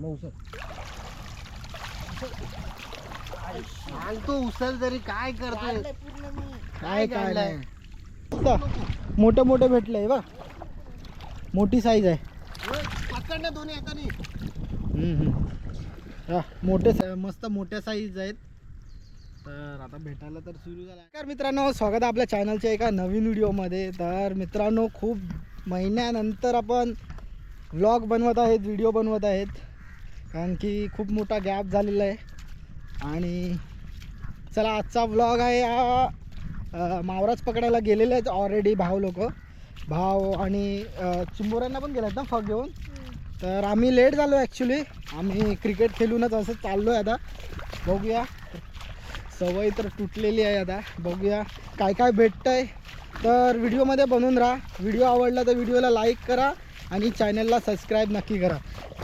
मग उचल सांगतो उचल तरी काय करतोय? काय काय काढलंय? नाही मोठे मोठे भेटले बा मोठी साईज आहे. ओय, पकड ना दोन्ही हाताने. हम्म, हम्म. हा, मोठे सा- मस्त मोठ्या साईज आहेत. तर आता भेटायला तर सुरू झाला. तर मित्रांनो स्वागत आहे आपल्या चॅनलच्या एका नवीन व्हिडिओमध्ये तर मित्रांनो खूप महिन्यानंतर आपण व्लॉग बनवत आहेत व्हिडिओ बनवत आहेत. कारण की खूप मोठा गॅप झालेला आहे. आणि चला आजचा ब्लॉग आहे हा मावराच पकडायला गेलेले आहेत ऑलरेडी भाव लोक. भाव आणि चिंबोऱ्यांना पण गेले आहेत ना फक घेऊन? तर आम्ही लेट झालो ॲक्च्युली आम्ही क्रिकेट खेळूनच असं चाललो आहे आता. बघूया. सवय तर तुटलेली आहे आता. बघूया काय काय भेटतं आहे तर व्हिडिओमध्ये बनवून राहा. व्हिडिओ आवडला तर व्हिडिओला लाईक करा. आणि चॅनलला सबस्क्राईब नक्की करा.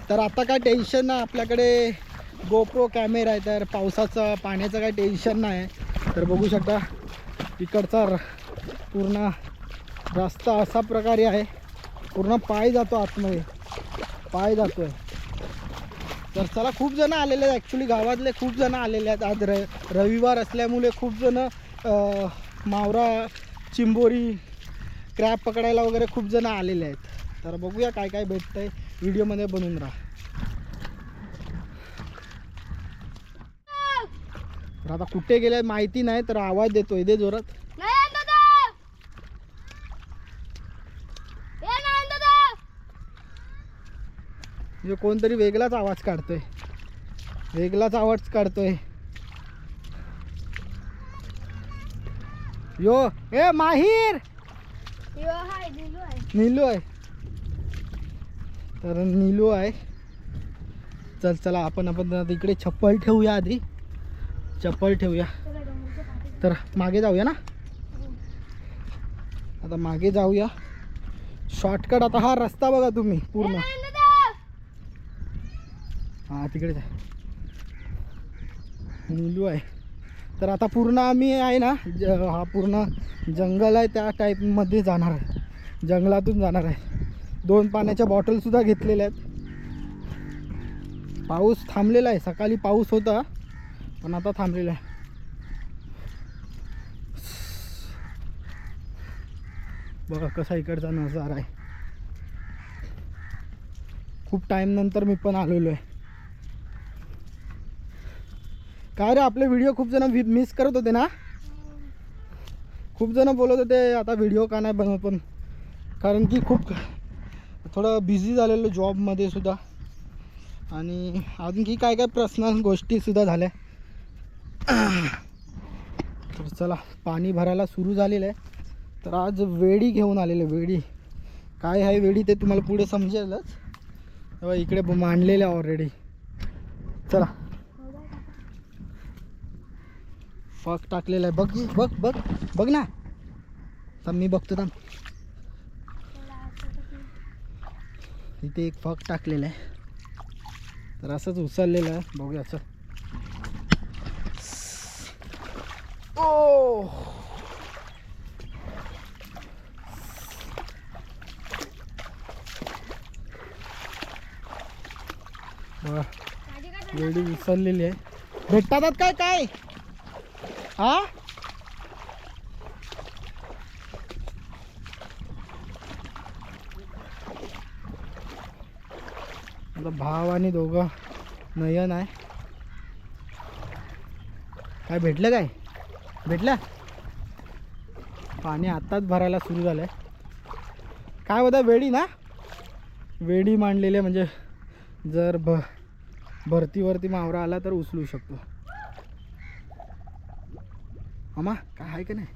तर आता काय टेन्शन नाही आपल्याकडे. गोप्रो कॅमेरा आहे तर पावसाचं पाण्याचं काय टेन्शन नाही. तर बघू शकता इकडचा र पूर्ण रस्ता असा प्रकारे आहे. पूर्ण पाय जातो आतमध्ये. पाय जातोय. तर चला खूप जणं आलेले आहेत. ॲक्च्युली गावातले खूप जणं आलेले आहेत. आज र रविवार असल्यामुळे खूप जणं मावरा चिंबोरी क्रॅप पकडायला वगैरे खूप जणं आलेले आहेत. तर बघूया काय काय भेटतंय. व्हिडिओमध्ये बनवून राहा. तर आता कुठे गेले माहिती नाही तर आवाज देतोय. दे जोरात. म्हणजे कोणतरी वेगळाच आवाज काढतोय. वेगळाच आवाज काढतोय. यो ए माहीर! नीलू आहे. तर नीलू आहे. चल चला आपण आपण इकडे चप्पल ठेवूया आधी. चप्पल ठेवूया. तर मागे जाऊया ना? आता मागे जाऊया. शॉर्टकट आता हा रस्ता बघा तुम्ही पूर्ण. हा तिकडेच आहे नीलू आहे. तर आता पूर्ण आम्ही आहे ना ज हा पूर्ण जंगल आहे त्या टाईपमध्ये जाणार आहे. जंगलातून जाणार आहे. दोन पाण्याच्या बॉटलसुद्धा घेतलेल्या आहेत. पाऊस थांबलेला आहे. सकाळी पाऊस होता पण आता थांबलेला आहे. बघा कसा इकडचा नजारा आहे. खूप टाइम नंतर मी पण आलेलो आहे. काय रे आपले व्हिडिओ खूप जण मिस करत होते ना? खूप जण बोलत होते आता व्हिडिओ का नाही बनवत पण. कारण की खूप थोडं बिझी झालेलो जॉबमध्ये सुद्धा. आणि आणखी काय काय पर्सनल गोष्टीसुद्धा झाल्या. तर चला पाणी भरायला सुरू झालेलं आहे. तर आज वेडी घेऊन आलेले वेडी. काय आहे वेडी ते तुम्हाला पुढे समजेलच. तेव्हा इकडे ब- मांडलेलं आहे ऑलरेडी चला. फक टाकलेला आहे. बघ बघ बघ बघ ना. तर मी बघतो थांब. इथे एक फक टाकलेला आहे. तर असंच उचललेलं आहे. बघूया चल. ओ! वेडी उचललेली आहे. भेटतात काय काय? हा? आता भाव आणि दोघं नयन आहे. काय भेटलं काय? भेटलं? पाणी आत्ताच भरायला सुरू झालं आहे काय होतं वेडी ना? वेडी मांडलेली म्हणजे जर भ भरतीवरती मावरा आला तर उचलू शकतो. अमा काय आहे का नाही?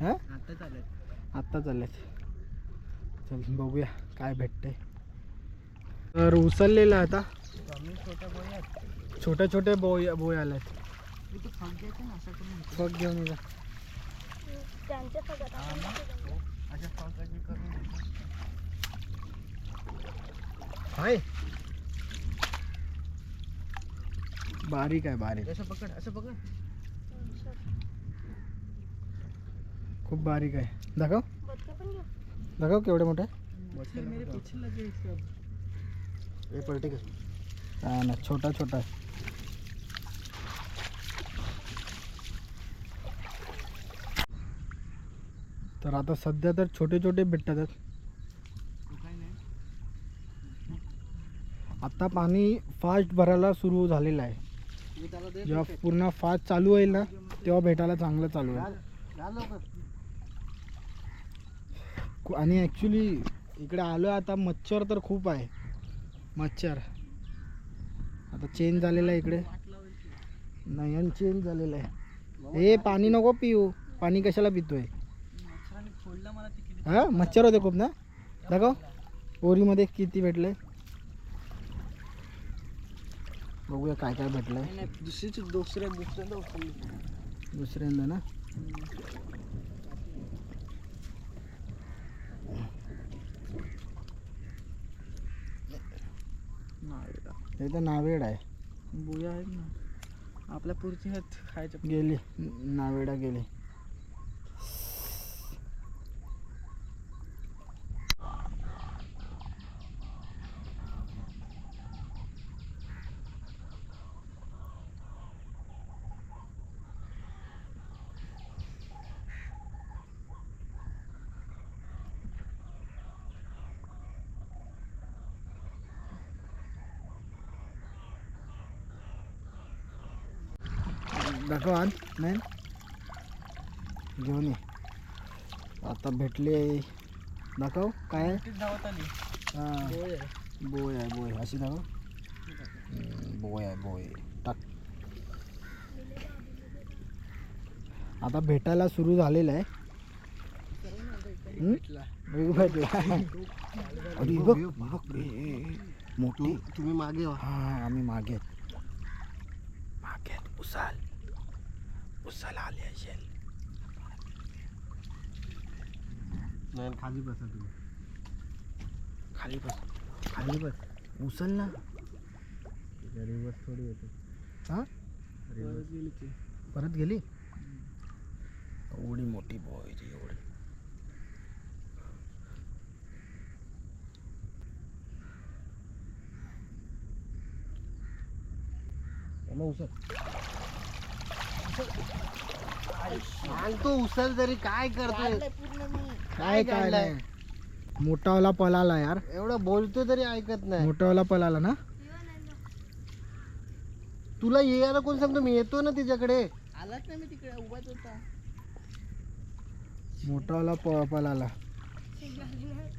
हां? आत्ता चाललेत चल बघूया काय भेटतंय. तर उचललेलं आहे आता कमी छोट्या बोयात छोटे छोटे बोय बोय आले आहेत मी तू खाऊन घ्यायचं ना असं करून बघ घेऊन ये जा अशा फळकाची करून घ्यायचं. हाय। बारीक आहे बारीक। असं पकड असं पकड। खूप बारीक आहे दाखव दाखव केवढे मोठे ये पलटे का ना छोटा छोटा। तर आता सध्या तर छोटे छोटे भेटतात आता पाणी फास्ट भरायला सुरू झालेलं आहे. जेव्हा पूर्ण फास्ट चालू होईल ना तेव्हा भेटायला चांगलं चालू आहे आणि ॲक्च्युली इकडे आलो आता मच्छर तर खूप आहे. मच्छर. आता चेंज झालेलं आहे इकडे. नयन चेंज झालेलं आहे. हे पाणी नको पिऊ. पाणी कशाला पितोय? हा मच्छर होते खूप ना? दाखव. ओरीमध्ये किती भेटले? बघूया काय काय भेटलंय. दुसऱ्या दुसऱ्यांदा उचलली. दुसऱ्यांदा ना हे तर नावेड आहे. बुया आहेत ना. आपल्या पुरची आहेत खायच्या गेली. नावेडा गेली. दाखव आण नाही घेऊन ये. आता भेटले. दाखव काय आहे? हा. बोय आहे. बोय अशी दाखव. बोय आहे बोय टाक. आता भेटायला सुरू झालेलं आहे. मोठी. तुम्ही मागे व्हा हा आम्ही मागे. मागे. उसाल. उसाल आले असेल नाही खाली बसा तुम्ही. खाली बस खाली बस. उचल ना. रिवर्स थोडी होते हा? गेली ती परत गेली? एवढी मोठी बॉय एवढी. मग उचल सांगतो उचल तरी काय करतोय? काय काय काढलंय? नाही मोठावाला पळाला यार. एवढं बोलतोय तरी ऐकत नाही. मोठावाला पळाला ना? तुला यायला कोण सांगतो? मी येतो ना तिच्याकडे. आलाच नाही मी तिकडे उभाच होता. मोठावाला प पळाला.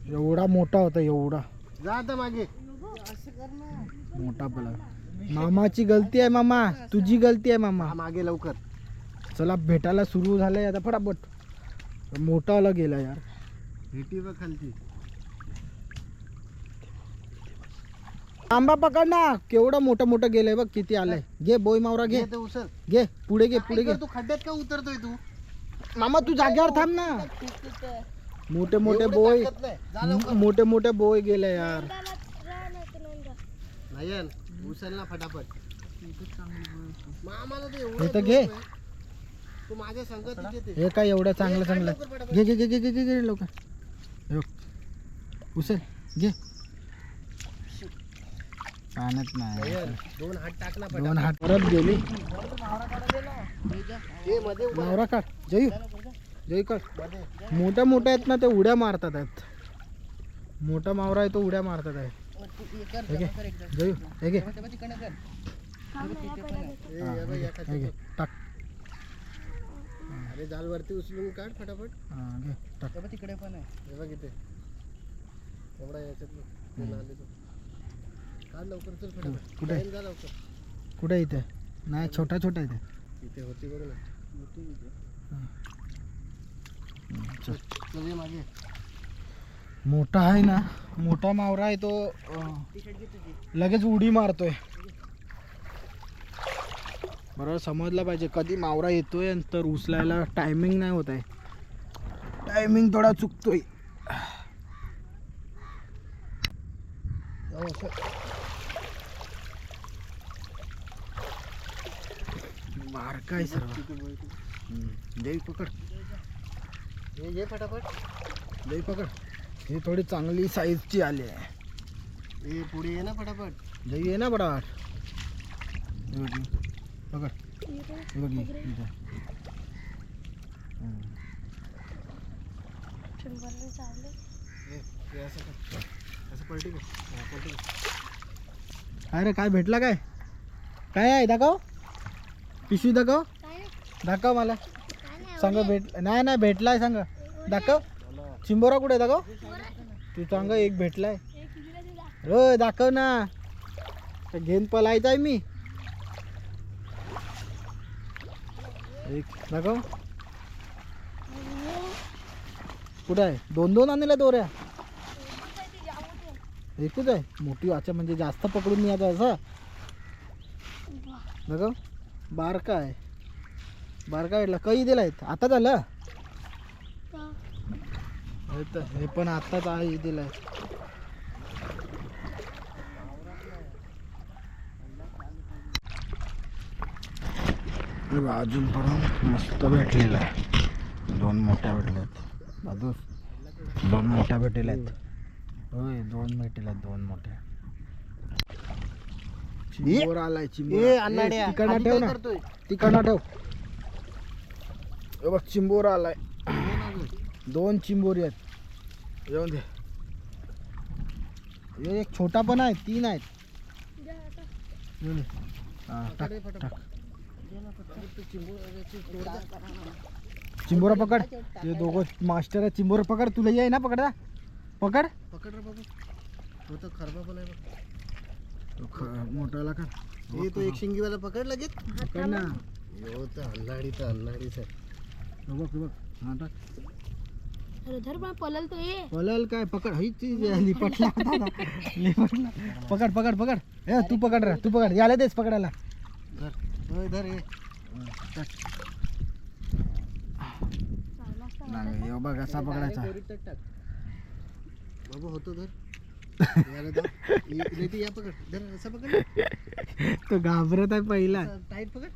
एवढा मोठा होता एवढा. जा आता मागे. असं कर ना. मोठा पळाला. मामाची गलती आहे मामा. तुझी गलती आहे मामा. हा, मागे लवकर. चला भेटायला सुरू झालंय आता फटाफट. मोठावाला गेला यार. भेटी बघ खालची. आंबा पकड ना. केवढा मोठा मोठा गेलाय बघ किती आलंय. घे बोय मावरा घे. घे ते पुढे घे पुढे घे. करतो खड्ड्यात का उतरतोय तू? मामा तू जागेवर थांब ना. मोठे मोठे बोय नाही. मोठे मोठे बोय गेले यार. उचल ना फटाफट. मामाला घे. बोलतोय. तू माझ्या संगतीत येते हे काय एवढं चांगलं चांगलं. घे घे घे घे घे घे घे हे बघ. उचल. घे. पाण्यात नाही. दोन हात टाक ना दोन हात. परत गेली मध्ये उभा मावरा काढ. जयू. जयू काढ. मोठ्या मोठ्या आहेत ना ते उड्या मारतात आहेत. मोठा मावरा आहे तो उड्या मारतात आहे. जयू हे घे तिकडे कर हा, हे, हे बघ, हे या घे, खाली हे घे बघ. टाक अरे जाल वरती उचलून काढ फटाफट. हा, घे टाक. ते बघ तिकडे पण आहे. हे बघ इथे. एवढा याच्यात. ते तो. काढ लवकर चल फटाफट. कुठे? जा लवकर. कुठे इथे? नाही छोटा छोटा इथे. इथे होती बघ ना. मोठी इथे. चल. चल ये मागे. मोठा आहे ना मोठा मावरा आहे तो अं, लगेच उडी मारतोय. बरोबर समजलं पाहिजे. कधी मावरा येतोय तर उचलायला टायमिंग नाही होत आहे. टायमिंग थोडा चुकतोय. सर्व. इथे. हम्म. देवी पकड. हे ये फटाफट देवी पकड. ही थोडी चांगली साईजची आली आहे. ए पुढे ये ना फटाफट जाई आहे ना बडाट हे पकड काय रे काय भेटला काय? काय आहे दाखव. पिशवी दाखव. दाखव मला. सांग भेट नाही नाही भेटलाय सांग. दाखव. चिंबोरा कुठे आहे दाखव. तू सांग एक भेटलाय. हो दाखव ना. घेऊन पलायचा आहे मी. एक दाखव कुठे आहे? दोन दोन आणल्या दोऱ्या. एकच आहे? मोठी अच्छा म्हणजे जास्त पकडून नाही आता असं. दाखव बारका आहे. बारका भेटला. काही दिलायत. आता झालं? हे. तर हे पण आत्ताच आहे दिलाय हे बघ, अजून पण मस्त भेटलेला आहे. दोन मोठ्या भेटल्यात. बाजूस दोन मोठ्या भेटलेल्या आहेत होय दोन भेटलेल्या आहेत दोन मोठ्या. चिंबोर आलाय चिंबोर. ठेव काय ना. करतोय? तिकडनं ठेव. हे बघ चिंबोर आलाय. दोन चिंबोरी आहेत. येऊन दे. एक छोटा पण आहे तीन आहेत. हा, टाक, टाक. चिंबोरा पकड. ते दोघं मास्टर आहे चिंबोरा पकड. तुला ये ना पकडा. पकड. पकड रे बाबू. तो तर खरबा पण आहे बघ. तो ख- मोठाला का ए तो एक शिंगीवाला पकड लगेच. पकड ना. यो तर अन्नाडी तर अन्नाडीच आहे बघ हे बघ. हा टाक धर पण पलल तो ये. पलल काय? पकड. ही चीज लिपटला. लिपटला. पकड पकड पकड. ए तू पकड रे तू पकड. याला देस पकडायला. धर बघ असा पकडायचा. बाबू होतो धर. ते या पकड. धर असं पकड. तो घाबरत आहे पहिला. टाईट पकड.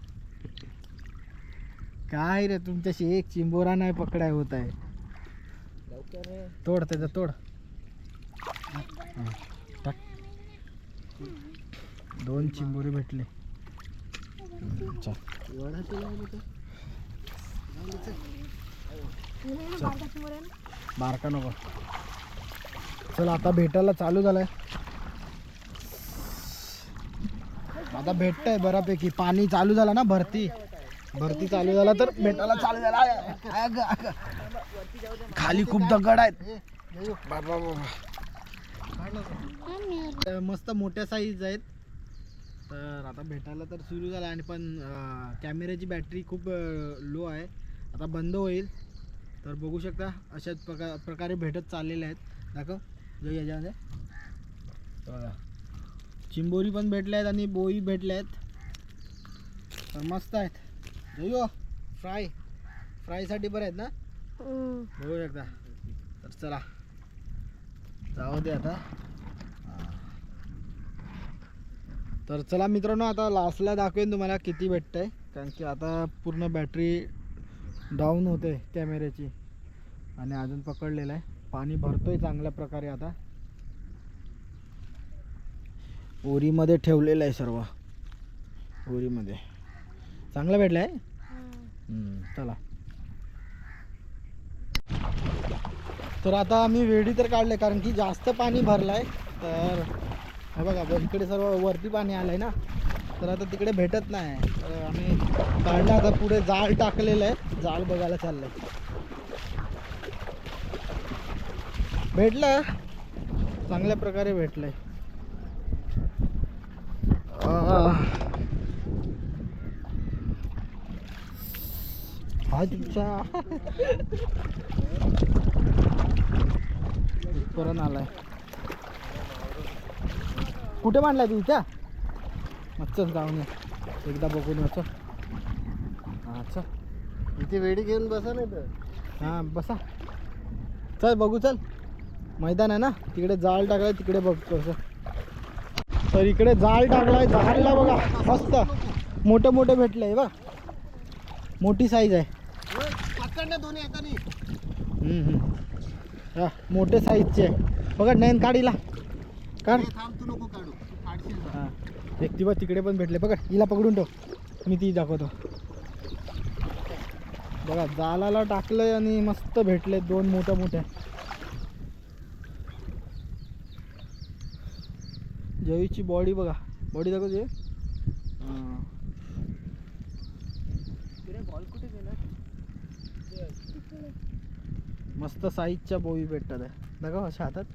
काय रे तुमच्याशी एक चिंबोरा नाही पकडाय होत आहे. तोड त्याचं तोड. दोन चिंबोरे भेटले चल वडा तुला आहे तिथं. जाऊ दे चल. बारका नको. चल आता भेटायला चालू झालंय. आता भेटतंय बऱ्यापैकी. पाणी चालू झालं ना भरती. भरती चालू झाला तर भेटायला चालू झाला. खाली खूप दगड आहेत. बाबा बाबा तर मस्त मोठ्या साईज आहेत. तर आता भेटायला तर सुरू झालं आणि पण कॅमेऱ्याची बॅटरी खूप लो आहे. आता बंद होईल. तर बघू शकता अशाच प्रका प्रकारे भेटत चाललेले आहेत. दाखव. जो याच्यामध्ये. हे बघा. चिंबोरी पण भेटल्या आहेत आणि बोई भेटल्या आहेत. तर मस्त आहेत. जो फ्राय फ्रायसाठी बरं आहेत ना? बघू शकता. तर चला. जाऊ दे आता. तर चला मित्रांनो आता लास्टला दाखवेन तुम्हाला किती भेटतंय. कारण की आता पूर्ण बॅटरी डाऊन होते कॅमेऱ्याची आणि अजून पकडलेलं आहे. पाणी भरतोय चांगल्या प्रकारे आता. ओरीमध्ये ठेवलेलं आहे सर्व. ओरीमध्ये. चांगलं भेटलं आहे चला. तर आता आम्ही वेडी तर काढले कारण की जास्त पाणी भरलं आहे तर हे बघा इकडे सर्व वरती पाणी आलं आहे ना? तर आता तिकडे भेटत नाही. तर आम्ही काढलं आता पुढे जाळ टाकलेलं आहे. जाळ बघायला चाललं आहे भेटलं? चांगल्या प्रकारे भेटलंय. आहे हा तुमचा इथपर्यंत आलाय. कुठे बांधलाय तू इथं? मग चल जाऊन एकदा बघून हा चल. इथे वेडी घेऊन बसा नाही तर. हां बसा. चल बघू चल. मैदान आहे ना? तिकडे जाळ टाकलाय तिकडे बघ कसं. तर इकडे जाळ टाकलाय जाळला बघा. मस्त. मोठे मोठे भेटले बघ. मोठी साईज आहे. दोन्ही. हा, मोठे साईजचे आहे बघा नैन काढीला काढ तू नको. बघ तिकडे पण भेटले. बघा हिला पकडून ठेव. मी ती दाखवतो. बघा जालाला टाकलंय आणि मस्त भेटले दोन मोठ्या मोठ्या. जवीची बॉडी बघा. बॉडी दाखव जे बॉल कुठे गेला मस्त साईजच्या बोई भेटतात. दाखव अशा हातात.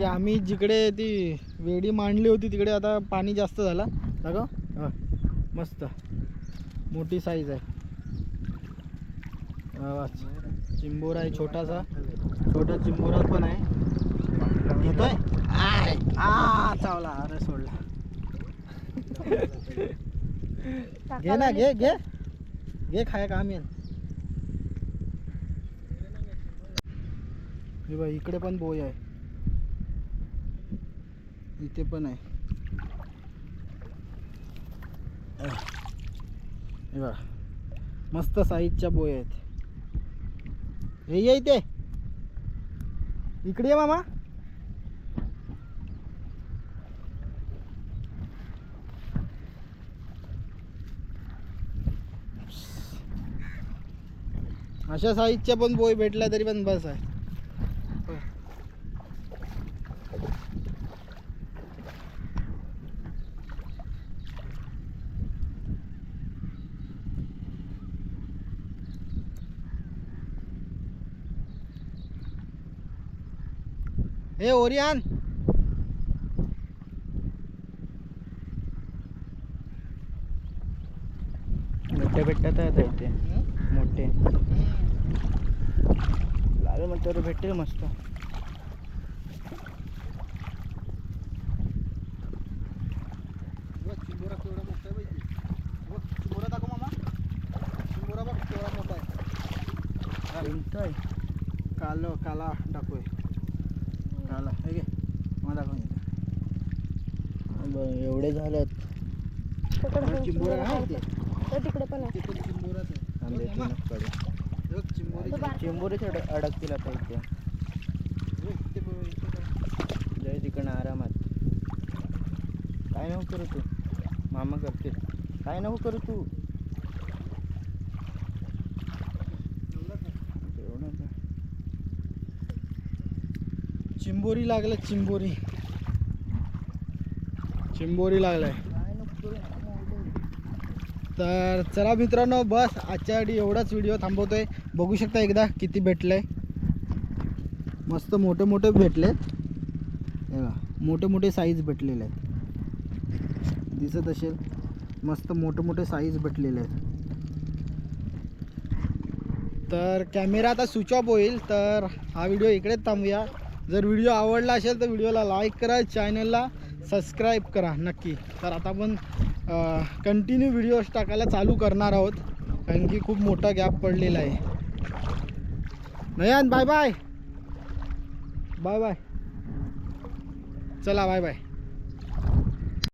की आम्ही जिकडे ती वेडी मांडली होती तिकडे आता पाणी जास्त झाला. हा, मस्त. मोठी साईज आहे. चिंबोरा आहे छोटासा. छोटा चिंबोरा पण आहे. येतोय? आ चावला. अरे सोडला. घे ना घे घे. घे खाया काम येईल हे बघ इकडे पण बोय आहे. इथे पण आहे. हे बघा. मस्त साईजच्या बोया आहेत. हे ये इथे. इकडे ये मामा. अशा साईजच्या पण बोय भेटल्या तरी पण बस आहे. हे ओरियान मोठे भेटतात आता इथे. मोठे. लाल म्हटल्यावर भेटेल मस्त. बघ, चिंबोरा केवढा चिंबोरी तो बा- चिंबोरीच अड अडकतील आता इथे. जय तिकडनं आरामात. काय नको करू तू? मामा करतील. काय नको करू तू? एवढं चिंबोरी लागलं चिंबोरी. चिंबोरी लागलाय. तर चला मित्रांनो बस. आजच्या आधी एवढाच व्हिडिओ थांबवतोय. बघू शकता एकदा किती भेटलंय. मस्त मोठे मोठे भेटलेत. बघा मोठे मोठे साईज भेटलेले आहेत. दिसत असेल मस्त मोठे मोठे साईज भेटलेले आहेत. तर कॅमेरा आता स्विच ऑफ होईल तर हा व्हिडिओ इकडेच थांबूया. जर व्हिडिओ आवडला असेल तर व्हिडिओला लाईक करा चॅनलला सबस्क्राईब करा नक्की. तर आता आपण कंटिन्यू व्हिडिओज टाकायला चालू करणार आहोत कारण की खूप मोठा गॅप पडलेला आहे. Nayan bye bye bye bye चला बाय बाय